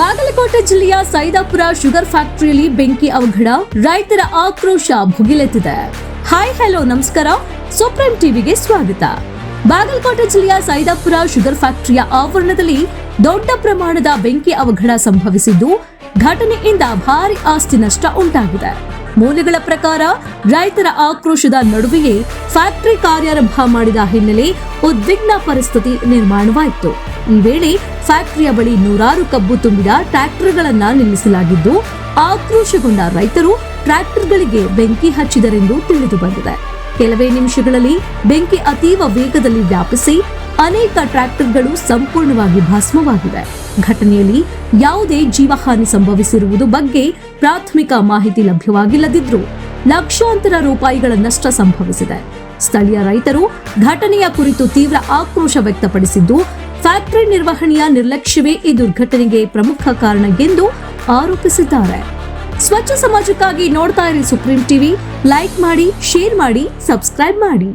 ಬಾಗಲಕೋಟೆ ಜಿಲ್ಲೆಯ ಸೈದಾಪುರ ಶುಗರ್ ಫ್ಯಾಕ್ಟರಿಯಲ್ಲಿ ಬೆಂಕಿ ಅವಘಡ. ರೈತರ ಆಕ್ರೋಶ ಭುಗಿಲೆತ್ತಿದೆ. ಹಾಯ್ ಹಲೋ ನಮಸ್ಕಾರ. ಸುಪ್ರೀಂ ಟಿವಿಗೆ ಸ್ವಾಗತ. ಬಾಗಲಕೋಟೆ ಜಿಲ್ಲೆಯ ಸೈದಾಪುರ ಶುಗರ್ ಫ್ಯಾಕ್ಟರಿಯ ಆವರಣದಲ್ಲಿ ದೊಡ್ಡ ಪ್ರಮಾಣದ ಬೆಂಕಿ ಅವಘಡ ಸಂಭವಿಸಿದ್ದು, ಘಟನೆಯಿಂದ ಭಾರಿ ಆಸ್ತಿ ನಷ್ಟ ಉಂಟಾಗಿದೆ. ಮೂಲಗಳ ಪ್ರಕಾರ ರೈತರ ಆಕ್ರೋಶದ ನಡುವೆಯೇ ಫ್ಯಾಕ್ಟರಿ ಕಾರ್ಯಾರಂಭ ಮಾಡಿದ ಹಿನ್ನೆಲೆ ಉದ್ವಿಗ್ನ ಪರಿಸ್ಥಿತಿ ನಿರ್ಮಾಣವಾಯಿತು. ಈ ವೇಳೆ ಫ್ಯಾಕ್ಟರಿಯ ಬಳಿ ನೂರಾರು ಕಬ್ಬು ತುಂಬಿದ ಟ್ರ್ಯಾಕ್ಟರ್ಗಳನ್ನ ನಿಲ್ಲಿಸಲಾಗಿದ್ದು, ಆಕ್ರೋಶಗೊಂಡ ರೈತರು ಟ್ರ್ಯಾಕ್ಟರ್ಗಳಿಗೆ ಬೆಂಕಿ ಹಚ್ಚಿದರೆಂದು ತಿಳಿದು ಬಂದಿದೆ. ಕೆಲವೇ ನಿಮಿಷಗಳಲ್ಲಿ ಬೆಂಕಿ ಅತೀವ ವೇಗದಲ್ಲಿ ವ್ಯಾಪಿಸಿ ಅನೇಕ ಟ್ರ್ಯಾಕ್ಟರ್ಗಳು ಸಂಪೂರ್ಣವಾಗಿ ಭಸ್ಮವಾಗಿವೆ ಘಟನೆಯಲ್ಲಿ ಯಾವುದೇ ಜೀವಹಾನಿ ಸಂಭವಿಸಿರುವುದು ಬಗ್ಗೆ ಪ್ರಾಥಮಿಕ ಮಾಹಿತಿ ಲಭ್ಯವಾಗಿಲ್ಲದಿದ್ದರೂ ಲಕ್ಷಾಂತರ ರೂಪಾಯಿಗಳ ನಷ್ಟ ಸಂಭವಿಸಿದೆ. ಸ್ಥಳೀಯ ರೈತರು ಘಟನೆಯ ಕುರಿತು ತೀವ್ರ ಆಕ್ರೋಶ ವ್ಯಕ್ತಪಡಿಸಿದ್ದು, ಫ್ಯಾಕ್ಟರಿ ನಿರ್ವಹಣೆಯ ನಿರ್ಲಕ್ಷ್ಯವೇ ಈ ದುರ್ಘಟನೆಗೆ ಪ್ರಮುಖ ಕಾರಣ ಎಂದು ಆರೋಪಿಸಿದ್ದಾರೆ. ಸ್ವಚ್ಛ ಸಮಾಜಕ್ಕಾಗಿ ನೋಡ್ತಾ ಇರಿ ಸುಪ್ರೀಂ ಟಿವಿ, ಲೈಕ್ ಮಾಡಿ, ಶೇರ್ ಮಾಡಿ, ಸಬ್ಸ್ಕ್ರೈಬ್ ಮಾಡಿ.